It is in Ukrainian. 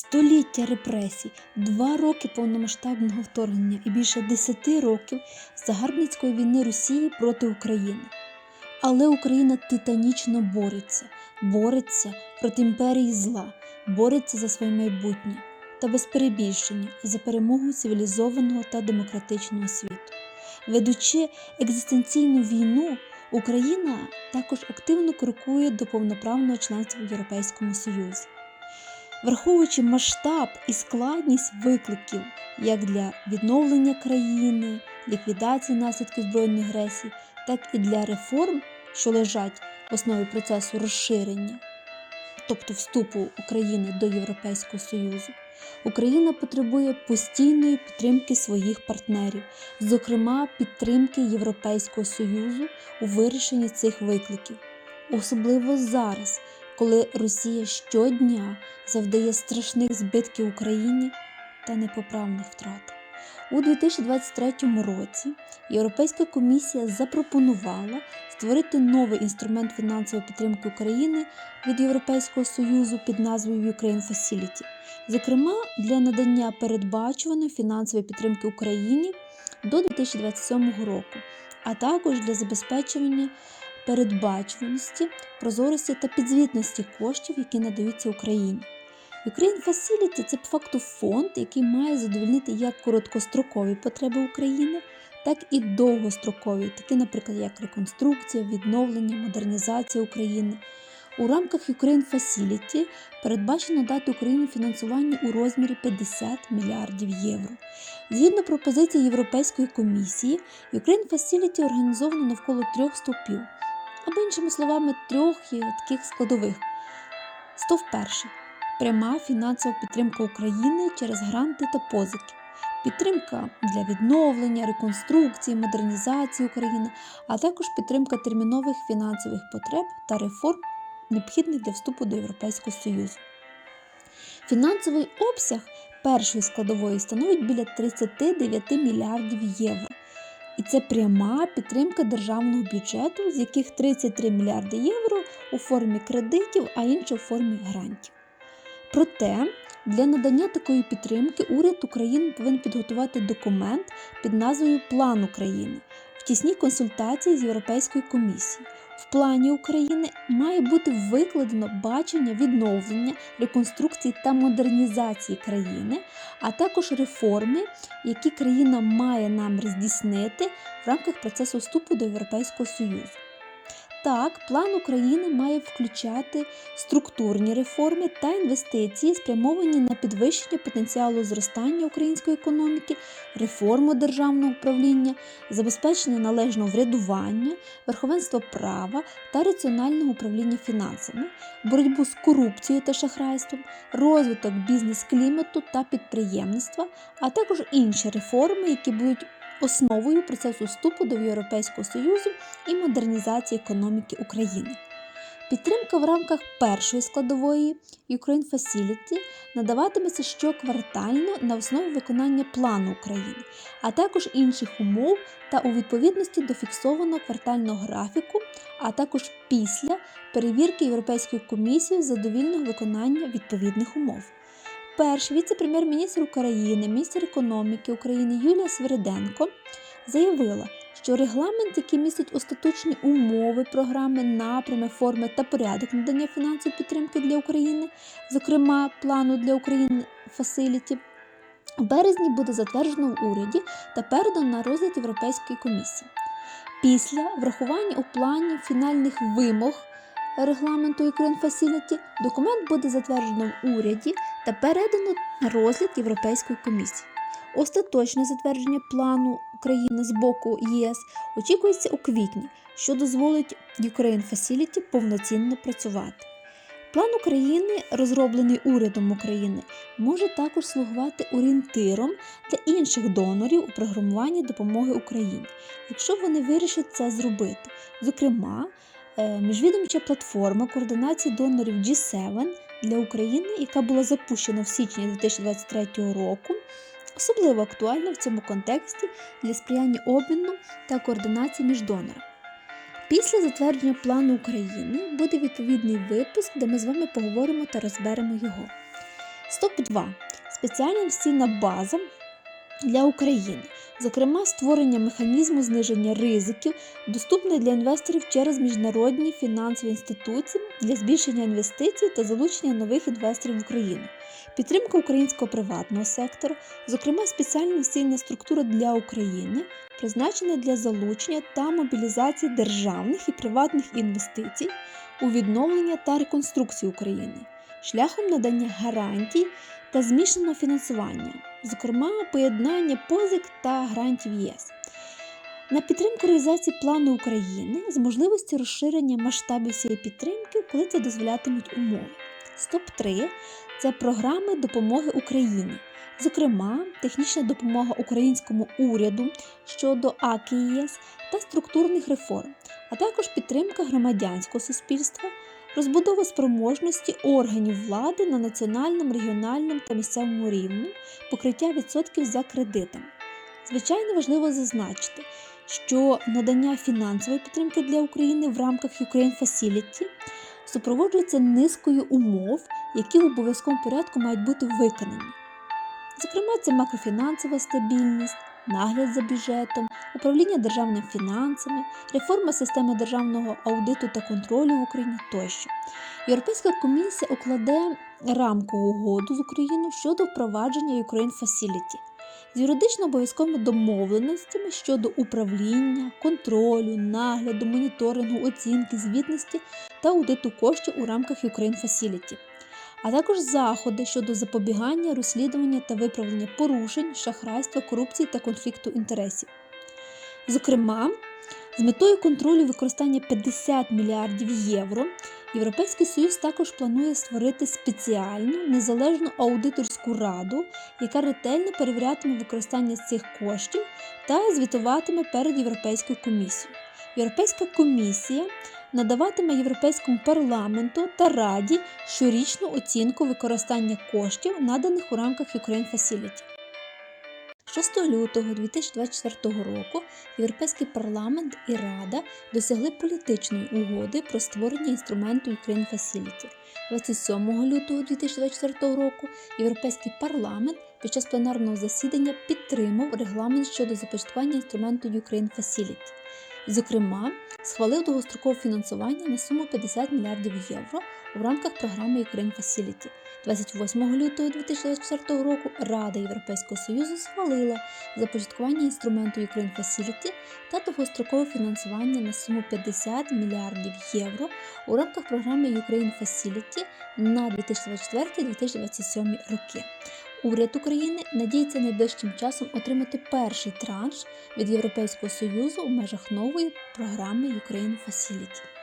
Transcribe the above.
Століття репресій, два роки повномасштабного вторгнення і більше десяти років загарбницької війни Росії проти України. Але Україна титанічно бореться, бореться проти імперії зла, бореться за своє майбутнє та без перебільшення за перемогу цивілізованого та демократичного світу. Ведучи екзистенційну війну, Україна також активно крокує до повноправного членства в Європейському Союзі. Враховуючи масштаб і складність викликів як для відновлення країни, ліквідації наслідків збройної агресії, так і для реформ, що лежать в основі процесу розширення, тобто вступу України до Європейського Союзу, Україна потребує постійної підтримки своїх партнерів, зокрема підтримки Європейського Союзу у вирішенні цих викликів, особливо зараз коли Росія щодня завдає страшних збитків Україні та непоправних втрат. У 2023 році Європейська комісія запропонувала створити новий інструмент фінансової підтримки України від Європейського Союзу під назвою Ukraine Facility, зокрема для надання передбачуваної фінансової підтримки Україні до 2027 року, а також для забезпечення передбачуваності, прозорості та підзвітності коштів, які надаються Україні. Ukraine Facility – це по факту фонд, який має задовольнити як короткострокові потреби України, так і довгострокові, такі, наприклад, як реконструкція, відновлення, модернізація України. У рамках Ukraine Facility передбачено дати Україні фінансування у розмірі 50 мільярдів євро. Згідно пропозиції Європейської комісії, Ukraine Facility організовано навколо трьох стовпів або, іншими словами, трьох таких складових. Стов перший пряма фінансова підтримка України через гранти та позики. Підтримка для відновлення, реконструкції, модернізації України, а також підтримка термінових фінансових потреб та реформ, необхідних для вступу до Європейського Союзу. Фінансовий обсяг першої складової становить біля 39 мільярдів євро. І це пряма підтримка державного бюджету, з яких 33 мільярди євро у формі кредитів, а інше у формі грантів. Проте для надання такої підтримки уряд України повинен підготувати документ під назвою План України в тісній консультації з Європейською комісією. В плані України має бути викладено бачення відновлення, реконструкції та модернізації країни, а також реформи, які країна має намір здійснити в рамках процесу вступу до Європейського Союзу. Так, план України має включати структурні реформи та інвестиції, спрямовані на підвищення потенціалу зростання української економіки, реформу державного управління, забезпечення належного врядування, верховенства права та раціонального управління фінансами, боротьбу з корупцією та шахрайством, розвиток бізнес-клімату та підприємництва, а також інші реформи, які будуть основою процесу вступу до Європейського Союзу і модернізації економіки України. Підтримка в рамках першої складової Ukraine Facility надаватиметься щоквартально на основі виконання плану України, а також інших умов та у відповідності до фіксованого квартального графіку, а також після перевірки Європейською комісією задовільного виконання відповідних умов. Перший віце-прем'єр-міністр України, міністр економіки України Юлія Свириденко заявила, що регламент, який містить остаточні умови програми, напрями, форми та порядок надання фінансової підтримки для України, зокрема плану для України Facility, в березні буде затверджено в уряді та передано на розгляд Європейської комісії. Після врахування у плані фінальних вимог регламенту Ukraine Facility документ буде затверджено в уряді та передано на розгляд Європейської комісії. Остаточне затвердження плану України з боку ЄС очікується у квітні, що дозволить Ukraine Facility повноцінно працювати. План України, розроблений урядом України, може також слугувати орієнтиром для інших донорів у програмуванні допомоги Україні, якщо вони вирішать це зробити. Зокрема, міжвідомча платформа координації донорів G7 для України, яка була запущена в січні 2023 року, особливо актуальна в цьому контексті для сприяння обміну та координації між донорами. Після затвердження плану України буде відповідний випуск, де ми з вами поговоримо та розберемо його. Стоп 2. Спеціальна інвестиційна база для України, зокрема, створення механізму зниження ризиків, доступний для інвесторів через міжнародні фінансові інституції для збільшення інвестицій та залучення нових інвесторів в Україну, підтримка українського приватного сектору, зокрема спеціальна інвестиційна структура для України, призначена для залучення та мобілізації державних і приватних інвестицій у відновлення та реконструкцію України шляхом надання гарантій та змішаного фінансування, зокрема поєднання позик та грантів ЄС. На підтримку реалізації плану України з можливості розширення масштабів цієї підтримки, коли це дозволятимуть умови. Стоп 3 це програми допомоги Україні, зокрема, технічна допомога українському уряду щодо АКІ ЄС та структурних реформ, а також підтримка громадянського суспільства, розбудова спроможності органів влади на національному, регіональному та місцевому рівні, покриття відсотків за кредитами. Звичайно, важливо зазначити, що надання фінансової підтримки для України в рамках Ukraine Facility супроводжується низкою умов, які в обов'язковому порядку мають бути виконані. Зокрема, це макрофінансова стабільність, нагляд за бюджетом, управління державними фінансами, реформа системи державного аудиту та контролю в Україні тощо. Європейська комісія укладе рамкову угоду з Україною щодо впровадження Ukraine Facility з юридично обов'язковими домовленостями щодо управління, контролю, нагляду, моніторингу, оцінки, звітності та аудиту коштів у рамках Ukraine Facility а також заходи щодо запобігання, розслідування та виправлення порушень, шахрайства, корупції та конфлікту інтересів. Зокрема, з метою контролю використання 50 мільярдів євро Європейський Союз також планує створити спеціальну незалежну аудиторську раду, яка ретельно перевірятиме використання цих коштів та звітуватиме перед Європейською комісією. Європейська комісія надаватиме Європейському парламенту та Раді щорічну оцінку використання коштів, наданих у рамках Ukraine Facility. 6 лютого 2024 року Європейський парламент і Рада досягли політичної угоди про створення інструменту Ukraine Facility. 27 лютого 2024 року Європейський парламент під час пленарного засідання підтримав регламент щодо започаткування інструменту Ukraine Facility. Зокрема, схвалив довгострокове фінансування на суму 50 мільярдів євро у рамках програми Ukraine Facility. 28 лютого 2024 року Рада Європейського Союзу схвалила започаткування інструменту Ukraine Facility та довгострокове фінансування на суму 50 мільярдів євро у рамках програми Ukraine Facility на 2024-2027 роки. Уряд України надіється найближчим часом отримати перший транш від Європейського Союзу у межах нової програми Ukraine Facility.